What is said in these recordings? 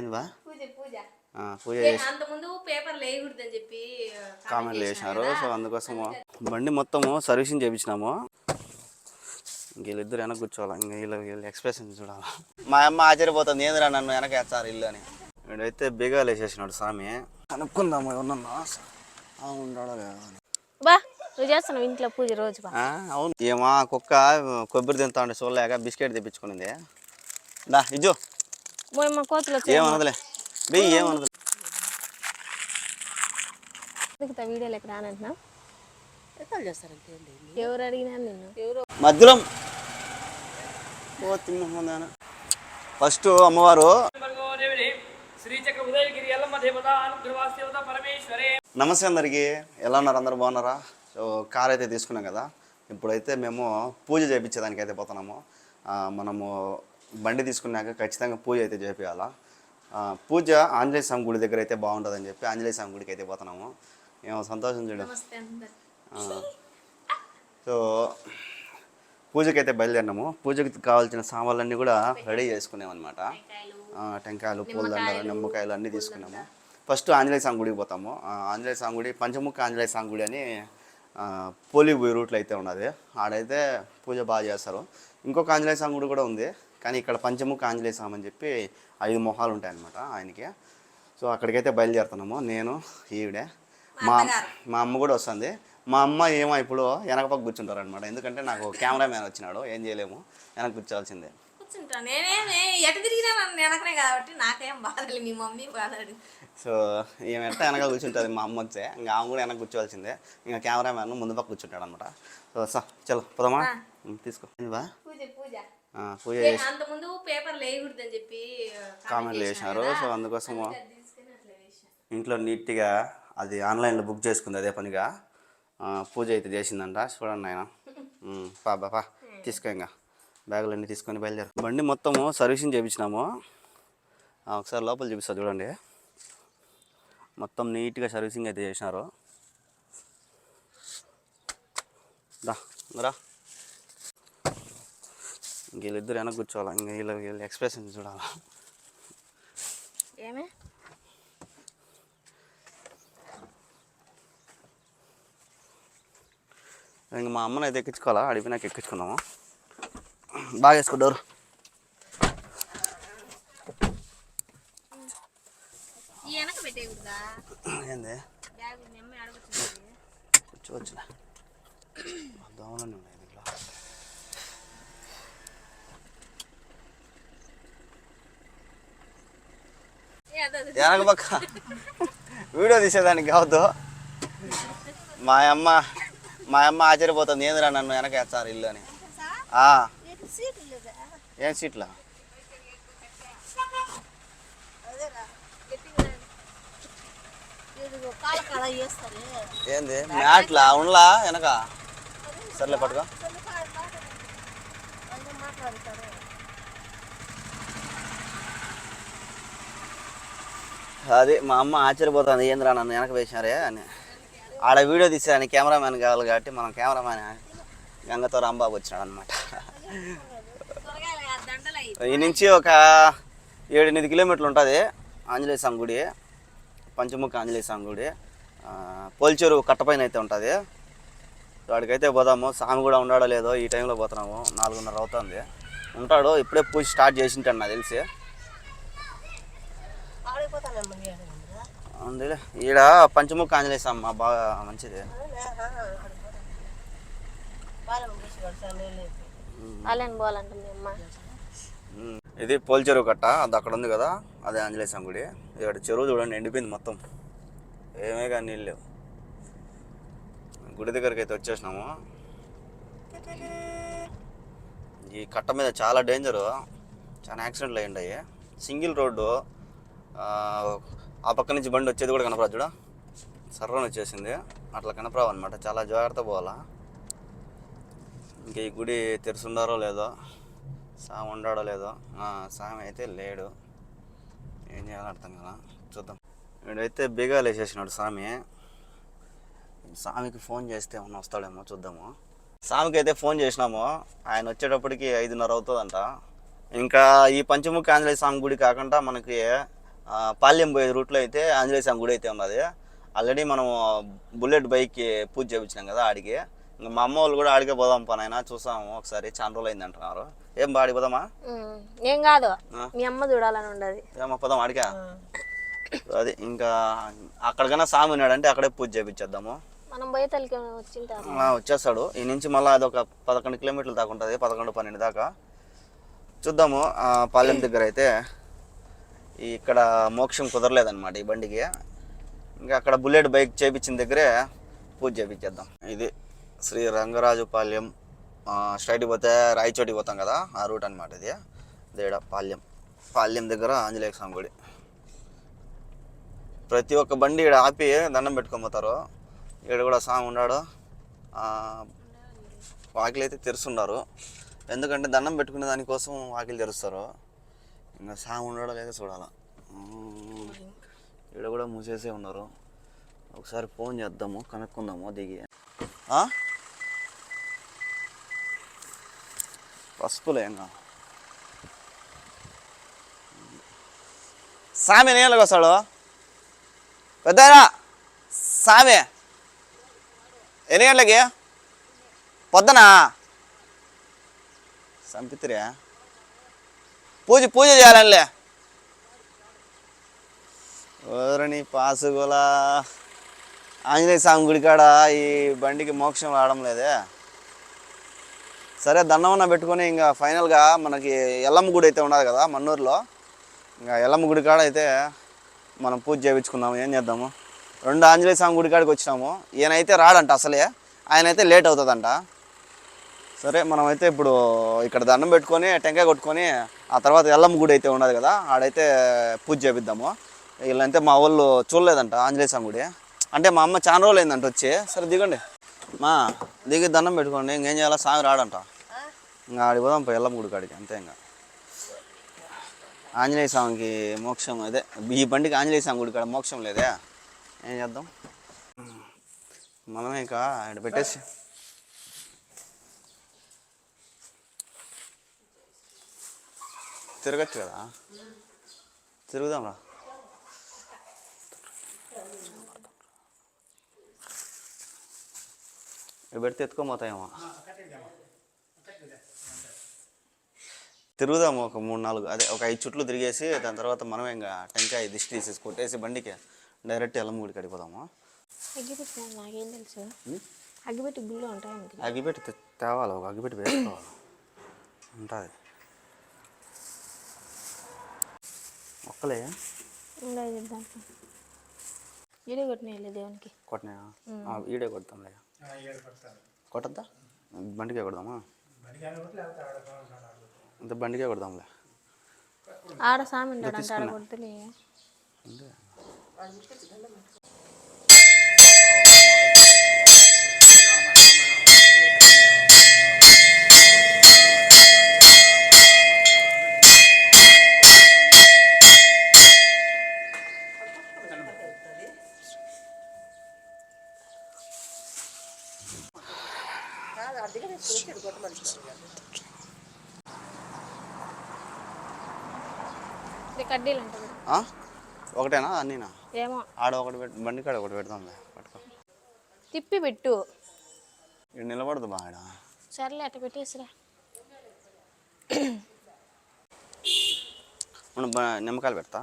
ఏందివా? పూజ పూజ. ఆ, పూజ ఏ, చేసి అంతకుముందు పేపర్ చెప్పి కామెంట్లు చేసినారు. సో అందుకోసము బండి మొత్తము సర్వీసింగ్ చేయించినాము వీళ్ళిద్దరు వెనక కూర్చోవాలి? ఇంక వీళ్ళ వీళ్ళ ఎక్స్ప్రెషన్ చూడాలి? మా అమ్మ ఆశ్చర్యపోతుంది. ఏందిరా నన్ను వెనక వేస్తారు ఇల్లు అని. వీడైతే బేగాలు వేసేసినాడు స్వామి. కనుక్కుందాము ఎవరన్నా లేదో బా నువ్వు చేస్తున్నావు ఇంట్లో పూజ రోజు బా. ఆ, అవును. ఏమా కుక్క కొబ్బరి తింటా ఉండే చూడలేక బిస్కెట్ తెప్పించుకునింది. దా ఇజ్జు మా కోతులు వచ్చి ఏమనదులే. బెయ్యి ఏమనదు దిగుతా వీడియోలు ఎక్కడ రానంటున్నా ఎవరు అడిగినా నిన్ను. మధ్యలో ఓ తిమ్మహోదాన ఫస్ట్ అమ్మవారు నమస్తే అందరికీ. ఎలా ఉన్నారు అందరు? బాగున్నారా? సో కార్ అయితే తీసుకున్నాం కదా. ఇప్పుడైతే మేము పూజ చేయించేదానికి అయితే పోతున్నాము మనము బండి తీసుకున్నాక ఖచ్చితంగా పూజ అయితే చేపించాలా పూజ ఆంజనేయ స్వామి గుడి దగ్గర అయితే బాగుంటుందని చెప్పి ఆంజనేయ స్వామి గుడికి అయితే పోతున్నాము. ఏమో సంతోషం చూడు. సో పూజకైతే బయలుదేరినాము. పూజకి కావాల్సిన సామాన్లన్నీ కూడా రెడీ చేసుకున్నాం అనమాట టెంకాయలు పూలదండలు నిమ్మకాయలు అన్నీ తీసుకున్నాము. ఫస్ట్ ఆంజనేయ స్వామి గుడికి పోతాము. ఆంజనేయ స్వామి గుడి పంచముఖ ఆంజనేయ స్వామి గుడి అని పోలి పోయి రూట్లో అయితే ఉన్నది. ఆడైతే పూజ బాగా చేస్తారు. ఇంకొక ఆంజనేయ స్వామి గుడి కూడా ఉంది. కానీ ఇక్కడ పంచముఖ ఆంజనేయ స్వామి అని చెప్పి ఐదు మొహాలు ఉంటాయి అనమాట ఆయనకి. సో అక్కడికైతే బయలుదేరుతున్నాము. నేను ఈవిడే. మా మా అమ్మ కూడా వస్తుంది. మా అమ్మ ఏమో ఇప్పుడు వెనక పక్క కూర్చుంటారు అనమాట ఎందుకంటే నాకు కెమెరామ్యాన్ వచ్చినాడు. ఏం చేయలేము. వెనక కూర్చోవాల్సిందే. కూర్చుంటా. నేనేమి ఎటు తిరిగినా నన్ను వెనకనే కాబట్టి నాకేం బాధలేదు మీ మమ్మీ బాధడు సో ఈమె ఎట్ట వెనక కూర్చుంటుంది? మా అమ్మ వచ్చే. ఇంకా ఆమె కూడా వెనక కూర్చోవాల్సిందే. ఇంకా కెమెరామ్యాన్ ముందు పక్క కూర్చుంటాడు అనమాట సో సా చలో పోదామా? తీసుకో? పూజ పూజ. పూజ చేసి అంతకుముందు పేపర్ వేయకూడదని చెప్పి కామెంట్లు చేసినారు సో వేసాను ఇంట్లో నీట్గా అది ఆన్లైన్లో బుక్ చేసుకుంది అదే పనిగా. పూజ అయితే చేసిందంట. చూడండి ఆయన పా బా పా. తీసుకో ఇంకా. బ్యాగులు అన్నీ తీసుకొని బయలుదేరు. బండి మొత్తము సర్వీసింగ్ చేయించినాము ఒకసారి లోపల చూపిస్తా చూడండి. మొత్తం నీట్గా సర్వీసింగ్ అయితే చేసినారు. దా రా. వీళ్ళిద్దరు వెనక కూర్చోవాలి? ఇంక వీళ్ళ వీళ్ళ ఎక్స్ప్రెషన్ చూడాలి? ఏమే? ఇంక మా అమ్మని అయితే ఎక్కించుకోవాలా? అడిగినాక ఎక్కించుకున్నాము బాగా వెనక పెట్టేయకూడదా? ఏంది? కూర్చోవచ్చులే. దోమలన్నీ ఉన్నాయి దీంట్లో ఏ అదే అదే. వెనక పక్క వీడియో తీసేదానికి కావద్దు. మా అమ్మ మా అమ్మ ఆశ్చర్యపోతుంది. ఏందిరా నన్ను వెనక వేస్తారు ఇల్లు అని? ఆ, ఏం సీట్లా? ఏంది? మ్యాట్లా? ఉండలా వెనక? సర్లే పట్టుకో. అది మా అమ్మ ఆశ్చర్యపోతుంది ఏంద్రా నన్ను వెనక వేసినారే? అని. ఆడ వీడియో తీసాను కెమెరామ్యాన్ కావాలి కాబట్టి మనం కెమెరామ్యాన్ గంగతో రాంబాబు వచ్చినాడు అనమాట ఈ నుంచి ఒక ఏడు ఎనిమిది కిలోమీటర్లు ఉంటుంది ఆంజనేయ స్వామి గుడి పంచముఖ ఆంజనేయ స్వామి గుడి. పోల్చేరు కట్టపైన అయితే ఉంటుంది. సో అక్కడికైతే పోదాము. స్వామి కూడా ఉన్నాడో లేదో ఈ టైంలో పోతున్నాము. నాలుగున్నర అవుతుంది. ఉంటాడు. ఇప్పుడే పూజ స్టార్ట్ చేసింటాడు నాకు తెలిసి. అందులే ఈడ పంచముఖ ఆంజనేయ స్వామి మా బాగా మంచిది. ఇది పోల్ చెరువు కట్ట అది అక్కడ ఉంది కదా అదే ఆంజనేయ స్వామి గుడి. ఇక్కడ చెరువు చూడండి ఎండిపోయింది మొత్తం. ఏమే కానీ నీళ్ళు లేవు. గుడి దగ్గరికి అయితే వచ్చేసినాము. ఈ కట్ట మీద చాలా డేంజరు చాలా యాక్సిడెంట్లు అయ్యిండాయి సింగిల్ రోడ్డు ఆ, పక్క నుంచి బండి వచ్చేది కూడా కనపడదు చూడ. సర్రని వచ్చేసింది. అట్లా కనపరావు అనమాట చాలా జాగ్రత్త పోవాలా. ఇంకా ఈ గుడి తెరుచుండారో లేదో సామి ఉండాడో లేదో ఆ, అయితే లేడు. ఏం చేయాలో అర్థం కదా చూద్దాం. వీడైతే బీగాలు వేసేసినాడు స్వామి స్వామికి ఫోన్ చేస్తే ఏమన్నా వస్తాడేమో చూద్దాము. స్వామికి అయితే ఫోన్ చేసినాము. ఆయన వచ్చేటప్పటికి ఐదున్నర అవుతుందంట. ఇంకా ఈ పంచముఖ ఆంజనేయ స్వామి గుడి కాకుండా మనకి పాల్యం పోయే రూట్లో అయితే ఆంజనేయ స్వామి గుడి అయితే ఉన్నది. ఆల్రెడీ మనం బుల్లెట్ బైక్కి పూజ చేయించినాం కదా ఆడికి. ఇంకా మా అమ్మ వాళ్ళు కూడా ఆడికే పోదాం పనైనా చూసాము ఒకసారి చాలా రోజులు అయింది అంటున్నారు. ఏం బా ఆడికి పోదామా? ఏం కాదు. మీ అమ్మ చూడాలని ఉండదు. ఏమో పోదాం ఆడికా? అది ఇంకా అక్కడికైనా స్వామి ఉన్నాడంటే అక్కడే పూజ చేయించేద్దాము మనం వచ్చేస్తాడు. ఈ నుంచి మళ్ళీ అది ఒక పదకొండు కిలోమీటర్లు దాకా ఉంటుంది పదకొండు పన్నెండు దాకా. చూద్దాము ఆ, పాలెం దగ్గర అయితే. ఇక్కడ మోక్షం కుదరలేదన్నమాట ఈ బండికి. ఇంకా అక్కడ బుల్లెట్ బైక్ చేపించిన దగ్గరే పూజ చేపించేద్దాం. ఇది శ్రీ రంగరాజుపాల్యం స్ట్రైట్ పోతే రాయచోటికి పోతాం కదా ఆ రూట్ అనమాట ఇది. దేడ పాల్యం. పాల్యం దగ్గర ఆంజనేయ స్వామి గుడి. ప్రతి ఒక్క బండి ఇక్కడ ఆపి దండం పెట్టుకొని పోతారు. ఇక్కడ కూడా స్వామి ఉన్నాడు. వాకిలి అయితే తెరుస్తున్నారు. ఎందుకంటే దండం పెట్టుకునే దానికోసం వాకిలి తెరుస్తారు. ఇంకా సాము ఉండడం లేదా చూడాలా. ఇక్కడ కూడా మూసేసే ఉన్నారు. ఒకసారి ఫోన్ చేద్దాము కనుక్కుందాము దిగి. ఆ? పసుపులే ఇంకా స్వామి నీళ్ళకి వస్తాడు పెద్దరా స్వామి ఎన్ని గంటలకి? పొద్దునా? సంపిత్రియా పూజ పూజ చేయాలనిలే ఎవరని పాసుగులా? ఆంజనేయ స్వామి గుడి కాడ ఈ బండికి మోక్షం రావడం లేదే. సరే దండమన్న పెట్టుకొని ఇంకా ఫైనల్గా మనకి ఎల్లమ్మ గుడి అయితే ఉన్నది కదా మన్నూరులో. ఇంకా ఎల్లమ్మ గుడి కాడ అయితే మనం పూజ చేయించుకుందాము ఏం చేద్దాము? రెండు ఆంజనేయ స్వామి గుడి కాడికి వచ్చినాము. ఈయనైతే రాడంట అసలే. ఆయన అయితే లేట్ అవుతుందంట. సరే మనమైతే ఇప్పుడు ఇక్కడ దండం పెట్టుకొని టెంకాయ కొట్టుకొని ఆ తర్వాత ఎల్లమ్మ గుడి అయితే ఉన్నది కదా ఆడైతే పూజ చేపిద్దాము. వీళ్ళంటే మా వాళ్ళు చూడలేదంట ఆంజనేయ స్వామి గుడి. అంటే మా అమ్మ చాలా రోజులు అయిందంట వచ్చి సరే దిగండి. మా దిగి దండం పెట్టుకోండి ఇంకేం చేయాలా స్వామి రాడంట. ఇంకా ఆడికి పోదాం పోయి ఎల్లమ్మ గుడి కాడికి అంతే ఇంకా. ఆంజనేయ స్వామికి మోక్షం అదే ఈ బండికి ఆంజనేయ స్వామి గుడి కాడ మోక్షం లేదే. ఏం చేద్దాం? మనమే ఇక ఇక్కడ పెట్టేసి తిరగచ్చు కదా? తిరుగుదాం రా. ఇక్కడ పెడితే ఎత్తుకోపోతాయేమో తిరుగుదాము ఒక మూడు నాలుగు అదే ఒక ఐదు చుట్లు తిరిగేసి దాని తర్వాత మనం ఇంకా టెంకాయ దిష్టి తీసేసి కొట్టేసి బండికి డైరెక్ట్ ఎల్లమ్మగుడికి అడిగిపోదాము. అగ్గిపెట్టి నాకేం తెలుసు? అగ్గిపెట్టి గుళ్ళు ఉంటాయి అగ్గిపెట్టి తేవాలి? ఒక అగ్గిపెట్టి వేసుకోవాలి? ఉంటుంది. ఒక్కలే? ఇడే కొట్టినాయి? దేవునికి కొట్టినా ఈడే కొడతాంలే. కొట్టద్దా? బండికే కొడదామా? అంత బండికే కొడదాంలే. ఆడ సామి ఉంటాడు కడ్డీలు ఉంటుంది ఆ? ఒకటేనా? అన్నీనా? ఏమో. ఆడ ఒకటి బండి కాడ ఒకటి పెడదాంలే పట్టుకో. తిప్పి పెట్టు. ఇక్కడ నిలబడదు బా ఆడ. సర్లే అట్ట పెట్టేసిరా. మనం బ- నిమ్మకాయలు పెడతా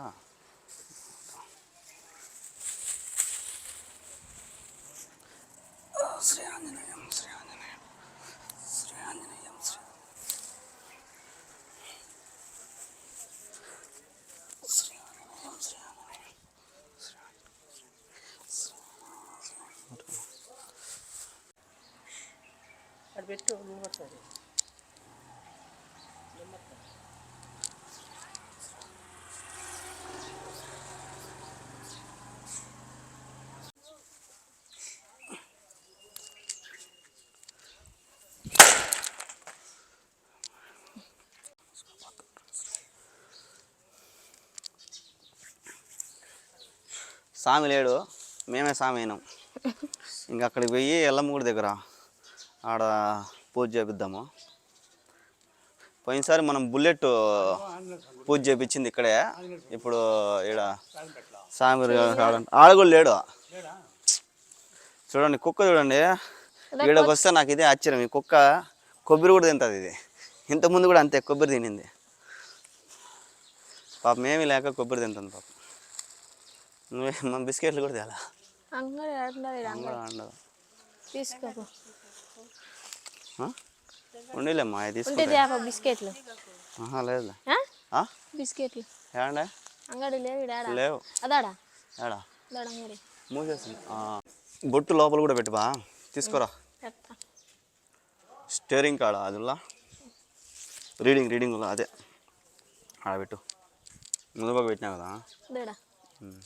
శ్రీ ఆంజనేయం శ్రీ ఆంజనేయం శ్రీ ఆంజనేయం శ్రీ శ్రీ ఆంజనేయం శ్రీ ఆంజనేయం శ్రీ స్వామి లేడు. మేమే స్వామి అయినాం. ఇంక అక్కడికి పోయి ఎల్లమ్మ గుడి దగ్గర ఆడ పూజ చేపిద్దాము? పోయినసారి మనం బుల్లెట్ పూజ చేపించింది ఇక్కడే. ఇప్పుడు ఈడ సామి ఆడ కూడా లేడు. చూడండి కుక్క చూడండి. ఈడకి వస్తే నాకు ఇదే ఆశ్చర్యం. ఈ కుక్క కొబ్బరి కూడా తింటుంది ఇది. ఇంతకుముందు కూడా అంతే కొబ్బరి తినింది. పాపం ఏమీ లేక కొబ్బరి తింటుంది పాపం. నువ్వే మన బిస్కెట్లు కూడా తేలా. అంగడి ఆడుతున్నారు ఈడ అంగడి ఉండదు తీసుకోపో ఉండలేమ్మా ఉంటే తీసుకుంటా. బిస్కెట్లు. లేదు? బిస్కెట్లు. ఏమండే? అంగడి లేవు లేవు. అదాడా? ఏడా? మూసేసింది బొట్టు లోపల కూడా పెట్టుబా? తీసుకోరా. స్టేరింగ్ కాడ అదిలా రీడింగ్ రీడింగ్ అదే. ఆడ పెట్టు. ముందు బాగా పెట్టినా కదా అదాడా ఉమ్.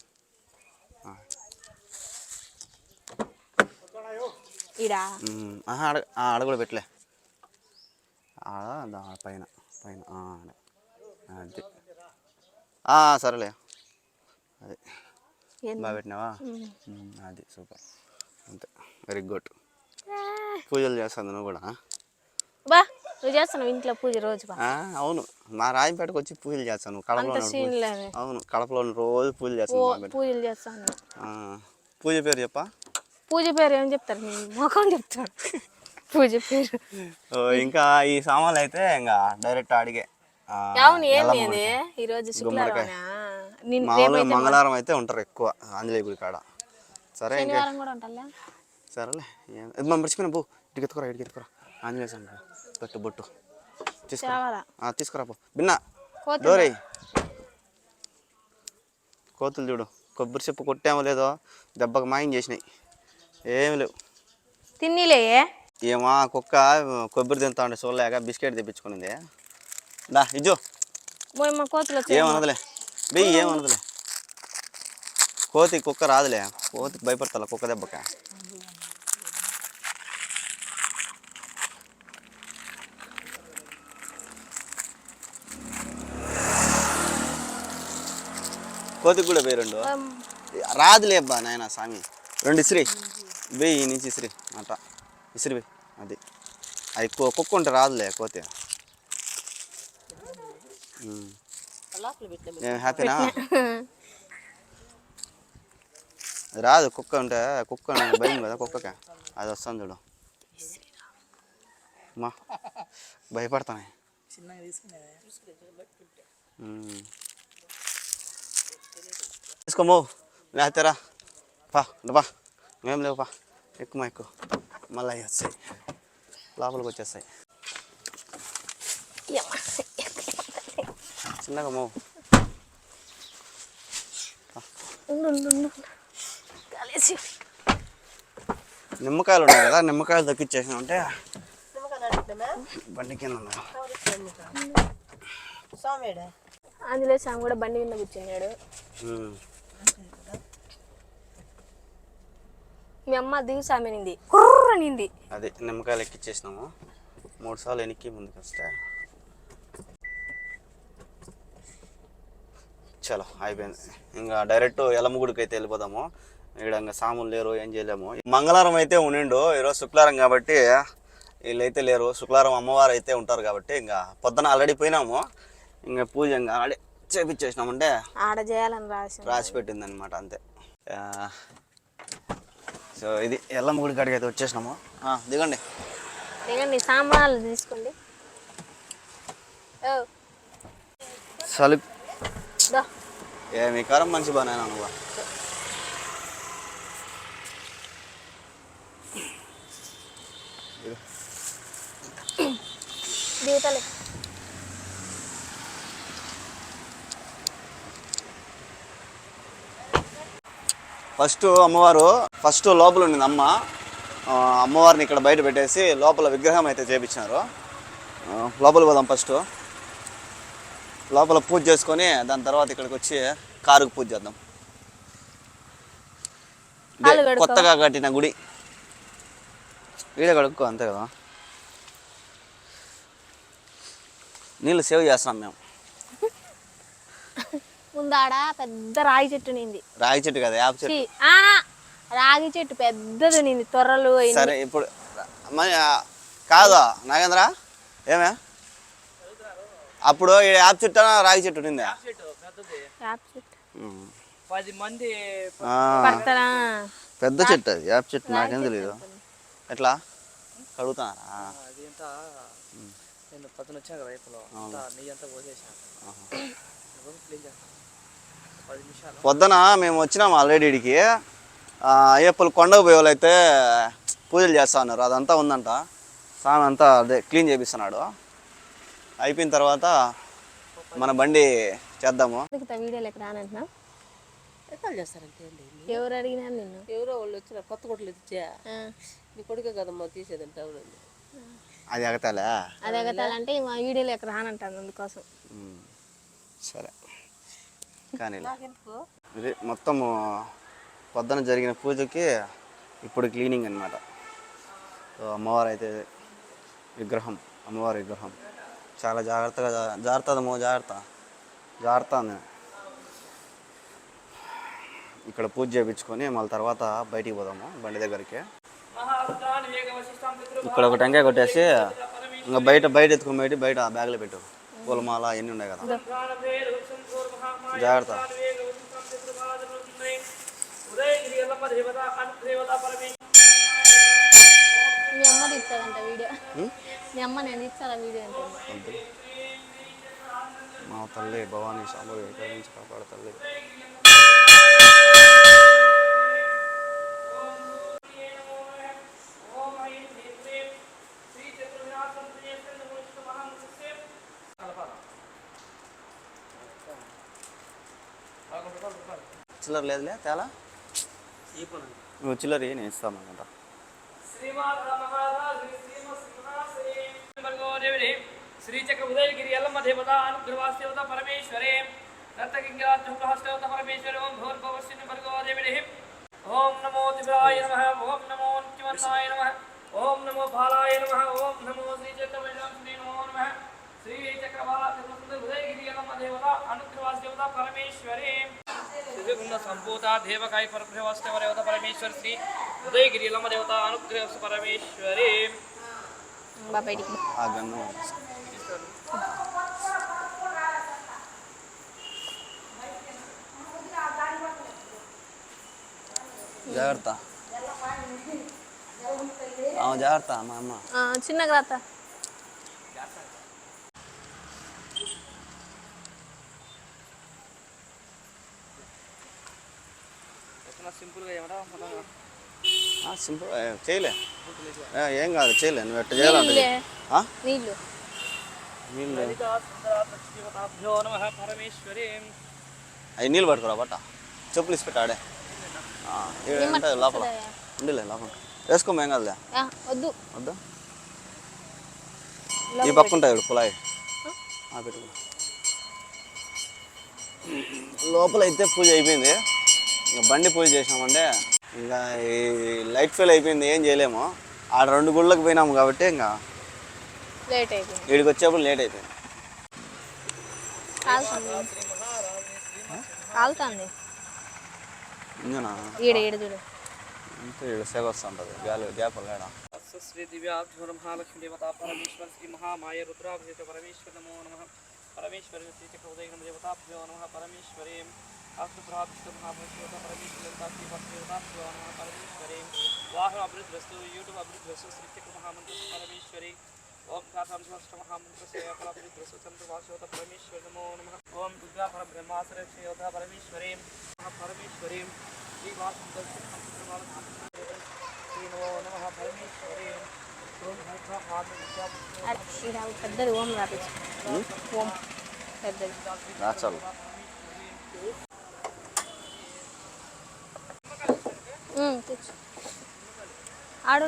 ఆ. ఆహా ఆడ ఆ, ఆడ కూడా పెట్టలే. ఆడ పైన పైన అది. ఆ, సరేలే. అదే? బాగా పెట్టినావా? అది సూపర్. అంతే. Very good. పూజలు చేస్తాను నువ్వు కూడా బా నువ్వు చేస్తున్నావు ఇంట్లో పూజ రోజు అవును. మా రాయంపేటకు వచ్చి పూజలు చేస్తాను. కడపలో అవును కడపలో రోజు పూజలు చేస్తాను. పూజలు చేస్తాను. పూజ పేరు చెప్పా? పూజ పేరు ఏం చెప్తారు? మీ ముఖం చెప్తారు. పూజ పేరు. ఇంకా ఈ సామాన్లు అయితే ఇంకా డైరెక్ట్ అడిగే అవును. ఈరోజు. శుక్రవారం మామూలుగా మంగళవారం అయితే ఉంటారు ఎక్కువ ఆంజనేయ గుడి కాడ. సరే ఇంకా సరేలే ఇది మనం మర్చిపోయినా పో. ఇటుకి ఎత్తుకురా ఇటుకి ఎత్తుకురా. ఆంజనేయ స్వామి. పెట్టు బొట్టు. తీసుకురా. తీసుకురా పో. బిన్నా. డోరే. కోతులు చూడు. కొబ్బరి చెప్పు కొట్టామో లేదో దెబ్బకి మాయం చేసినాయి. ఏమి లేవు. తిన్నిలే ఏమా కుక్క కొబ్బరి తింటా ఉండే చూడలేక బిస్కెట్ తెప్పించుకునింది. దా ఇజ్జు. మా కోతులు వచ్చి ఏమనదులే. బెయ్యి ఏమనదులే. కోతి కుక్క రాదులే. కోతికి భయపడతా కుక్క దెబ్బక. కోతికి కూడా పోయి రెండు. రాదులే అబ్బా నాయన స్వామి రెండు ఇసిరి. వెయ్యి ఈ నుంచి ఇసిరి అట్ట ఇసిరి వెయ్యి అది. అది కుక్క ఉంటే రాదులే కోతి. ఏం హ్యాపీనా? రాదు కుక్క ఉంటే కుక్క భయం కదా కుక్కకి. అది వస్తుంది చూడు. మా భయపడతానే. తీసుకోమో లేతరా పా ఇటు పా. మేం లేవు పా. ఎక్కువ ఎక్కువ మళ్ళీ అవి వస్తాయి లోపలికి వచ్చేస్తాయి. చిన్నగా మో. నిమ్మకాయలు ఉన్నాయి కదా నిమ్మకాయలు దక్కిచ్చేసిన ఉంటే బండి కింద ఉన్నాయి. అందులో సామ్ కూడా బండి మీద కూర్చున్నాడు. మీ అమ్మ దిగు సామెనింది కుర్రనింది అది నిమ్మకాయలు ఎక్కిచ్చేసినాము. మూడు సార్లు వెనక్కి ముందుకు వస్తే. చలో అయిపోయింది. ఇంకా డైరెక్ట్ ఎలమగుడికి అయితే వెళ్ళిపోదాము. ఇక్కడ ఇంకా సాములు లేరు ఏం చేయలేము. మంగళవారం అయితే ఉండిండు ఈరోజు శుక్రవారం కాబట్టి వీళ్ళైతే లేరు. శుక్రవారం అమ్మవారు అయితే ఉంటారు కాబట్టి ఇంకా పొద్దున ఆల్రెడీ పోయినాము. ఇంకా పూజ ఇంకా ఆల్రెడీ చేపించేసినామంటే ఆడ చేయాలని రాసి రాసి పెట్టింది అనమాట అంతే సో ఇది ఎల్లమ్మ గుడి కాడికి అయితే వచ్చేసినాము. ఆ, దిగండి. దిగండి సామాన్లు తీసుకోండి. సలు ఏమి కారం మంచి బాగా నువ్వు? దిగుతలే ఫస్ట్ అమ్మవారు ఫస్ట్ లోపల ఉండింది అమ్మ. అమ్మవారిని ఇక్కడ బయట పెట్టేసి లోపల విగ్రహం అయితే చేపించినారు. లోపల పోదాం ఫస్ట్. లోపల పూజ చేసుకొని దాని తర్వాత ఇక్కడికి వచ్చి కారుకు పూజ చేద్దాం. కొత్తగా కట్టిన గుడి. వీడే కడుక్కో అంతే కదా. నీళ్ళు సేవ్ చేస్తున్నాం మేము. ముందాడ పెద్ద రాగి చెట్టు నింది. రాగి చెట్టు కదా యాప్ చెట్టు? ఆ, రాగి చెట్టు పెద్దది నింది తొర్రలు. సరే ఇప్పుడు కాదా నాగేంద్ర? ఏమే? అప్పుడు ఈ యాప్ చెట్టు రాగి చెట్టు ఉండిందా చెట్టు పెద్దది. యాప్ చెట్టు. ఉమ్. పది మంది పెద్ద చెట్టు అది యాప్ చెట్టు నాకేం తెలియదు ఎట్లా? అంతా నేను పొద్దున వచ్చాను కదా అంతా నెయ్యి అంతా పోసేసాను క్లీన్ చేస్తాను పొద్దున మేము వచ్చినాం ఆల్రెడీ ఇడికి. అయ్యప్పలు కొండకు పోయే వాళ్ళైతే పూజలు చేస్తా ఉన్నారు అదంతా ఉందంట. స్వామి అంతా అదే క్లీన్ చేపిస్తున్నాడు. అయిపోయిన తర్వాత మన బండి చేద్దాము. వీడియోలు ఎక్కడ చేస్తారంటే ఏంటి ఎవరు నిన్ను? ఎవరో వాళ్ళు వచ్చిన కొత్త కొట్లు ఇచ్చా ఆ, నీ కొడుకే కదమ్మా తీసేదంటే అవునండి అది ఎగతాలే? అది ఎగతాలంటే మా వీడియోలు ఎక్కడ రానంటాను అందుకోసం. సరే. కానీ ఇది మొత్తము పొద్దున జరిగిన పూజకి ఇప్పుడు క్లీనింగ్ అనమాట అమ్మవారు అయితే విగ్రహం అమ్మవారి విగ్రహం. చాలా జాగ్రత్తగా జా- జాగ్రత్తదమ్మో జాగ్రత్త. జాగ్రత్త అంది. ఇక్కడ పూజ చేయించుకొని మళ్ళీ తర్వాత బయటికి పోదాము బండి దగ్గరికి. ఇక్కడ ఒక టెంకాయ కొట్టేసి ఇంకా బయట బయట ఎత్తుకొని బయట బయట బ్యాగ్లో పెట్టు. పూలమాల అన్నీ ఉన్నాయి కదా. జాగ్రత్త. మీ అమ్మ తీర్చాలంట వీడియో. మీ అమ్మ నేను వీడియో అంటే. మా తల్లి భవానీ సాంబవి కరుణించి కాపాడు తల్లి ఓం ఐం హ్రీం శ్రీం శ్రీ చతుర్వినాశం శ్రీయస్కంద మూషిక మహాముఖస్య కలపాల పదకొండు రూపాయలు రూపాయలు చిల్లర లేదులే తేలా నువ్వు చిల్లర నేను ఇస్తామన్నమాట శ్రీమాత మహారాజు శ్రీచక్ర ఉదయగిరి ఎల్లమ్మ దేవత అనుగ్రవాస్దేవత పరమేశ్వరే దత్తకింగరాజ్యహస్తవత పరమేశ్వర ఓం భూర్భవస్య భర్గోదేవిని ఓం నమో దివ్యాయ నమః ఓం నమో నిత్యవన్నాయ నమః ఓం నమో బాలాయ నమః ఓం నమో శ్రీచక్రవైష్ణవే నమో నమః శ్రీచక్రవాసుందర ఉదయగిరి ఎల్లమ్మ దేవత పరమేశ్వరే దివ్యగుణ సంభూత దేవకాయ పరబ్రహ్మస్తవరేవత పరమేశ్వర శ్రీ ఉదయగిరి లమ్మ దేవత అనుగ్రహ పరమేశ్వరి బా బయటికి ఆ గన్ను జాగ్రత్త ఆ, జాగ్రత్త మా అమ్మ ఆ, చిన్నగా రాత సింపుల్గా ఏమన్నా ఆ, సింపుల్ ఏ, చేయలే. ఏ, కాదు చేయలే. నువ్వు ఎట్ట చేయాలంటే నీళ్ళే. అవి నీళ్ళు. పట్టుకురా బట్ట చెప్పులు ఇసి పెట్టాడే ఏమంటే లోపల? ఉండిలే లోపల వేసుకోమేం కాదులే. ఆ, వద్దు. వద్దా? ఈ పక్క ఉంటాయి కుళాయి ఆ, పెట్టుకో. లోపల అయితే పూజ అయిపోయింది. ఇంకా బండి పూజ చేసినామంటే ఇంకా ఈ లైట్ ఫెయిల్ అయిపోయింది ఏం చేయలేము. ఆడ రెండు గుళ్ళకి పోయినాము కాబట్టి ఇంకా లేట్ అయిపోయింది. వీడికి వచ్చేప్పుడు లేట్ అయిపోయింది. కాలుతుంది. ఇంజనా? ఈడ ఈడ చూడు. అంతే సేవ గాలి గ్యాప్ లేడా? శ్రీ దివ్యాభ్యో మహాలక్ష్మి దేవత పరమేశ్వర శ్రీ మహామాయ రుద్రాభిషేక పరమేశ్వర నమో నమ. పరమేశ్వరి శ్రీ చక్ర ఉదయ దేవతాభ్యో నమ పరమేశ్వరి. అస్తుప్రాభిష్ట మహాపరిశోధ పరమేశ్వరి శ్రీ దేవతాభ్యో నమ పరమేశ్వరి వాహన అభివృద్ధిస్తు యూట్యూబ్ అభివృద్ధిస్తు శ్రీ చక్ర మహామంత్ర పరమేశ్వరి ఓం కాథాంశ మహామంత్ర సేవల అభివృద్ధిస్తు చంద్ర వాసోత పరమేశ్వరి నమో నమ ఓం దుర్గా పర బ్రహ్మాశ్రయోధ పరమేశ్వరి పరమేశ్వరి శ్రీ వాసు శ్రీ నమో నమ పరమేశ్వరి ఓం హైఫా హామి విద్యాపుత్ర అరే, ఈడ పెద్దది ఓం రాపించు ఓం పెద్దది రాచాలి ఉమ్, తెచ్చు ఆడు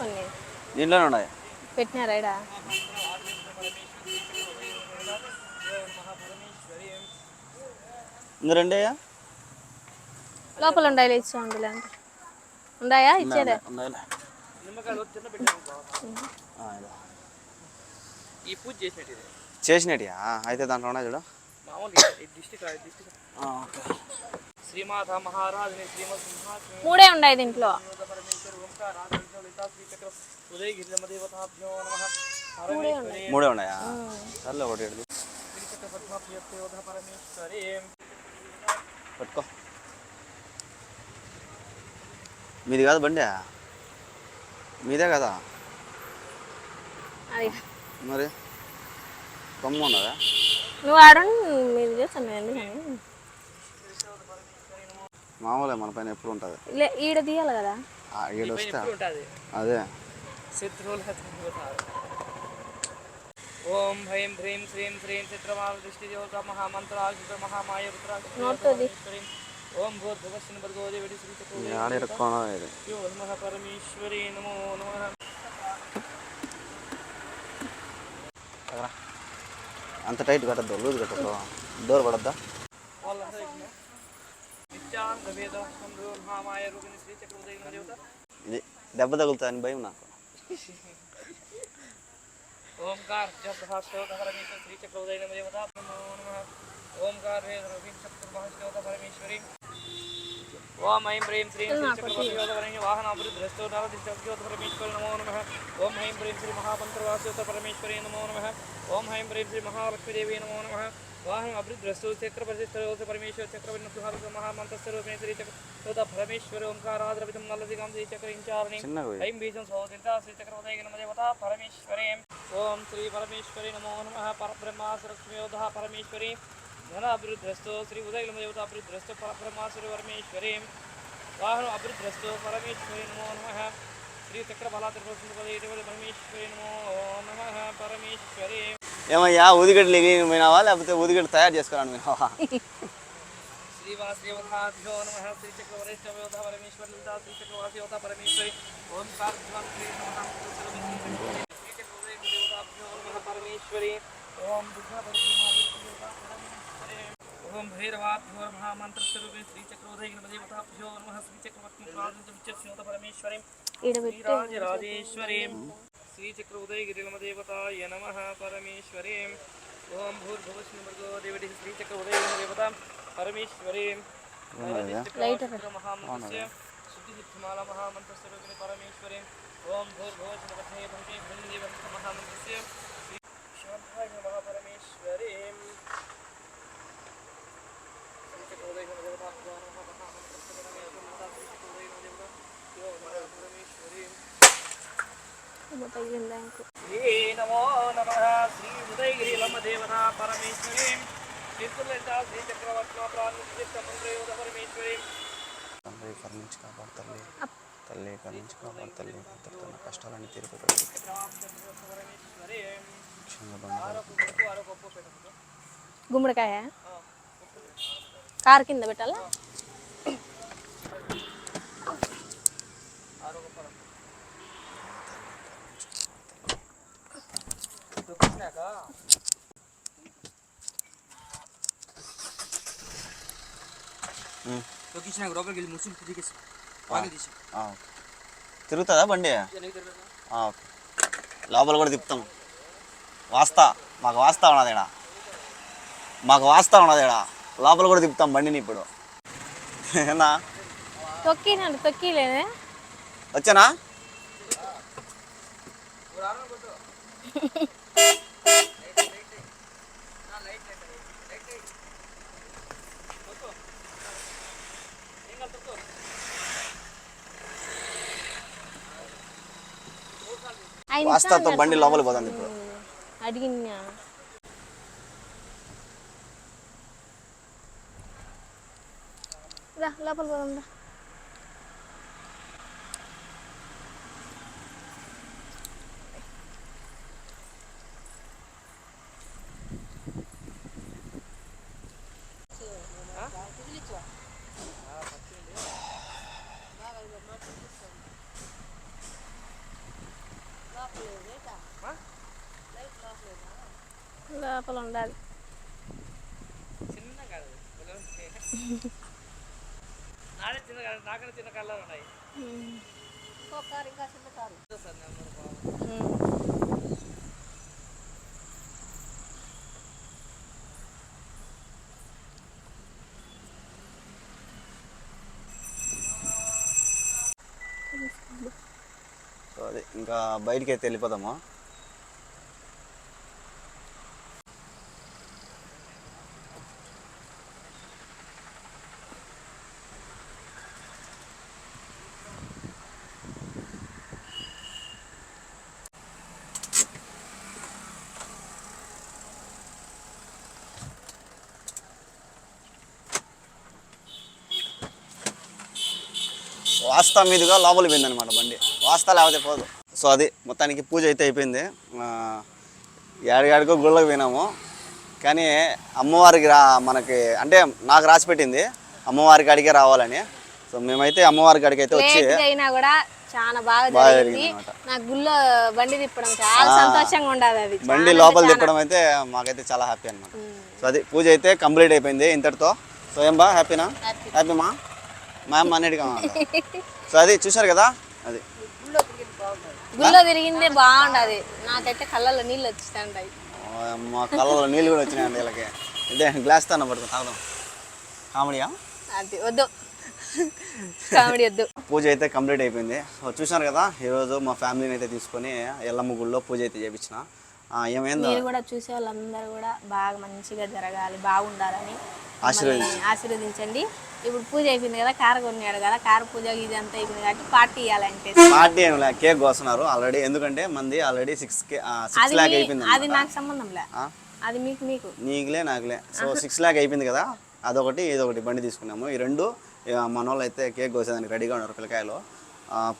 కొన్ని. దీంట్లోనే ఉన్నాయి? పెట్టినారా ఈడ ఇంకా రెండేయా? లోపల ఉండాలి ఇచ్చా ఉండాలి అంటే ఉండాయా? ఇచ్చేదే. ఈ పూజ చేసినట్టు ఇది. చేసినట్టుయా? అయితే దాంట్లో ఉన్నాయి చూడు. ఓకే. శ్రీమాత మహారాజుని సింహాసనం మూడే ఉండాయి దీంట్లో. మూడే ఉన్నాయా. సర్లే ఒకటి పట్టుకో. మీది కాదు బండి? మీదే కదా? అది. మరి? కొమ్మ ఉన్నదా? నువ్వు ఆడని మీరు చేస్తాను మామూలే మన పైన ఎప్పుడు ఉంటుంది. ఈడ తీయాలి కదా? ఈడ వస్తే అదే. ఓం భయం భ్రీం శ్రీం శ్రీం చిత్రమాల దృష్టి దేవత మహామంత్రాక్షిత మహామాయ పుత్రాక్షిం ఓం భూర్భువశ్చిన భగవతి విడి శ్రీ చక్రవర్తి నమ పరమేశ్వరి నమో నమః. అంత టైట్ కట్టద్దు లూజ్ కట్టద్దు. డోర్ పడద్దా? ఇది దెబ్బ తగులుతుందని భయం నాకు. ఓంకార్ జపహాస్తోత శ్రీ చక్ర దేవత ఓంకార్ వేద రూపిణి చక్ర పరమేశ్వరి. ఓం ఐం హ్రీం శ్రీం శ్రీ చక్రవర్తియోత పరమేశ్వరి వాహనాభివృద్ధిస్తో నరదిష్టోత పరమేశ్వరి నమో నమः. ఓం ఐం హ్రీం శ్రీ మహామంత్రవాస్యోత పరమేశ్వరి నమో నమः. ఓం ఐం హ్రీం శ్రీ మహాలక్ష్మీదేవి నమో నమः. వాహనం అభివృద్ధిస్తు చక్రవర్తిస్తోత పరమేశ్వర చక్రవర్తి మహామంత్రస్వరూపిణి శ్రీ చక్ర పరమేశ్వరి ఓంకారాద్రవితం నల్లదిగం శ్రీ చక్రించారణి. ఐం బీజం సోదిత శ్రీ చక్రవర్తి నమ దేవత పరమేశ్వరి. ఓం శ్రీ పరమేశ్వరి నమో నమః. పరబ్రహ్మ సురక్ష్మయోధ పరమేశ్వరి. ధన అభివృద్ధిస్తు శ్రీ ఉదయ నమ దేవత అభివృద్ధిస్తు పరబ్రహ్మాసురి పరమేశ్వరి. వాహనం అభివృద్ధిస్తు పరమేశ్వరి నమో నమః. శ్రీ చక్ర బలా త్రిపుర పరమేశ్వరి నమో నమః. పరమేశ్వరి. ఏమయ్యా ఊదిగడ్డలు పోయినావా లేకపోతే ఊదిగడ్డ తయారు చేసుకోవాలని పోయినావా శ్రీవాసేవతాభ్యో నమ. శ్రీ చక్రవరేష్ఠయోధ పరమేశ్వరి శ్రీ ఓం కార్ధ్వం శ్రీ నమ. పరమేశ్వరి. ఓం ఓం భైరవాభ్యో నమ మంత్రస్వరూపే శ్రీ చక్రోదయ నమ దేవతాభ్యో నమ శ్రీ చక్రవర్తి ప్రార్థించ పరమేశ్వరి ఈడ పెట్టి శ్రీరాజరాజేశ్వరీ శ్రీచక్ర ఉదయగిరి నమ దేవతాయ నమ పరమేశ్వరీ ఓం భూర్భువస్మి భర్గో దేవటి శ్రీచక్ర ఉదయగిరి దేవత పరమేశ్వరీ మహామంత్రస్య శ్రీ నమో నమ శ్రీ ఉదయగిరి లమ్మ దేవత శ్రీ చక్రవర్తి ప్రాణిష్ట తండ్రి కరుణించి కాపాడు తల్లి తల్లి కరుణించి కాపాడు తల్లి అంతటితో నా కష్టాలన్నీ తీరిపోతాయి గుమ్మడికాయ? కారు కింద పెట్టాలా. దొక్కించినాక లోపలికి వెళ్ళి ముసుగు తిరిగేసి బాగా తీసి. తిరుగుతుందా బండి. లోపల కూడా తిప్పుతాం. వాస్తా. మాకు వాస్తా ఉన్నది మాకు వాస్తా ఉన్నది లోపల కూడా తిప్పుతాం బండిని ఇప్పుడు. ఏనా? తొక్కినండి తొక్కిలేదే? వచ్చానా? వాస్తాతో బండి లోపల పోతుంది ఇప్పుడు. అడిగినా. రా లోపల పోదాం రా లోపల ఉండాలి చిన్న కాదు నాడే చిన్న కాదు కళ్ళ ఉన్నాయి. సో అదే ఇంకా బయటికి అయితే వెళ్ళిపోదాము? వాస్తా మీదుగా లోపలికి పోయింది అనమాట బండి. వాస్తా లేకపోతే పోదు. సో అది మొత్తానికి పూజ అయితే అయిపోయింది. ఏడగాడికో గుళ్ళకి పోయినాము. కానీ అమ్మవారికి రా మనకి అంటే నాకు రాసి పెట్టింది. అమ్మవారి కాడికే రావాలని. సో మేమైతే అమ్మవారి కాడికి అయితే వచ్చి లేట్ అయినా కూడా చాలా బాగా బాగా జరిగింది. జరిగిందన్నమాట. నాకు గుళ్ళో బండి తిప్పడం చాలా సంతోషంగా ఉండదు అది. బండి చాలా లోపల తిప్పడం అయితే మాకైతే చాలా హ్యాపీ అనమాట సో అది పూజ అయితే కంప్లీట్ అయిపోయింది ఇంతటితో. సో ఏం బా హ్యాపీనా హ్యాపీ మా? అమ్మ అన్నిటిగా సో అది చూశారు కదా? అది. గుళ్ళో తిరిగిందే బాగుండదు. నాకైతే కళ్ళల్లో నీళ్ళు వచ్చిస్తాయి మా కళ్ళలో నీళ్ళు కూడా వచ్చినాయండి వీళ్ళకి. అంటే గ్లాస్తో పడుతుంది తాగదాం. కామెడీయా? అది వద్దు. కామెడీ వద్దు. పూజ అయితే కంప్లీట్ అయిపోయింది. సో చూశారు కదా ఈరోజు మా ఫ్యామిలీని అయితే తీసుకొని ఎల్లమ్మ గుళ్ళో పూజ అయితే చేయించిన ఏమైందో? మీరు కూడా చూసే వాళ్ళందరూ కూడా బాగా మంచిగా జరగాలి బాగుండాలని ఆశీర్వదించండి. ఆశీర్వదించండి. ఇప్పుడు పూజ అయిపోయింది కదా కారు కొన్నాడు కదా కారు పూజ ఇది అంతా అయిపోయింది కాబట్టి పార్టీ ఇవ్వాలంటే. పార్టీ ఏం లే కేక్ కోస్తున్నారు ఆల్రెడీ. ఎందుకంటే మంది ఆల్రెడీ సిక్స్ కే సిక్స్ మీ- అయిపోయింది అది నాకు సంబంధం లే? అది మీకు మీకు. నీకులే నాకులే. సో సిక్స్ ల్యాక్ అయిపోయింది కదా అదొకటి ఇదొకటి బండి తీసుకున్నాము. ఈ రెండు మన వాళ్ళు అయితే కేక్ కోసేదానికి రెడీగా ఉన్నారు పిల్లకాయలు.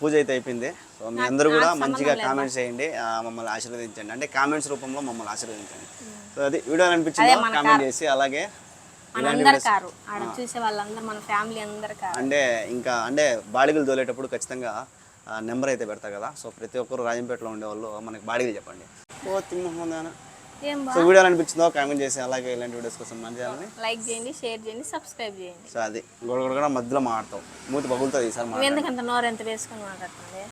పూజ అయితే అయిపోయింది. సో మీ అందరూ కూడా మంచిగా కామెంట్స్ చేయండి. మమ్మల్ని ఆశీర్వదించండి. అంటే కామెంట్స్ రూపంలో మమ్మల్ని ఆశీర్వదించండి. సో అది వీడియో అనిపించింది కామెంట్ చేసి అలాగే మనందరి కారు. ఆడ చూసే వాళ్ళందరూ మన ఫ్యామిలీ అందరి కారు. అంటే ఇంకా అంటే బాడిగలు తోలేటప్పుడు ఖచ్చితంగా నెంబర్ అయితే పెడతా కదా. సో ప్రతి ఒక్కరు రాజంపేటలో ఉండేవాళ్ళు మనకి బాడిగలు చెప్పండి. ఓ తిమ్మహమ్మదాన సో వీడియో అనిపించిందో కామెంట్ చేసి అలాగే ఇలాంటి వీడియోస్ కోసం మన చేయాలని లైక్ చేయండి షేర్ చేయండి సబ్స్క్రైబ్ చేయండి. సో అది. కూడా మధ్యలో మాడతావు మూతి పగులుతుంది ఈసారి ఎందుకంత నోరు ఎంత వేసుకొని మాట్లాడుతుంది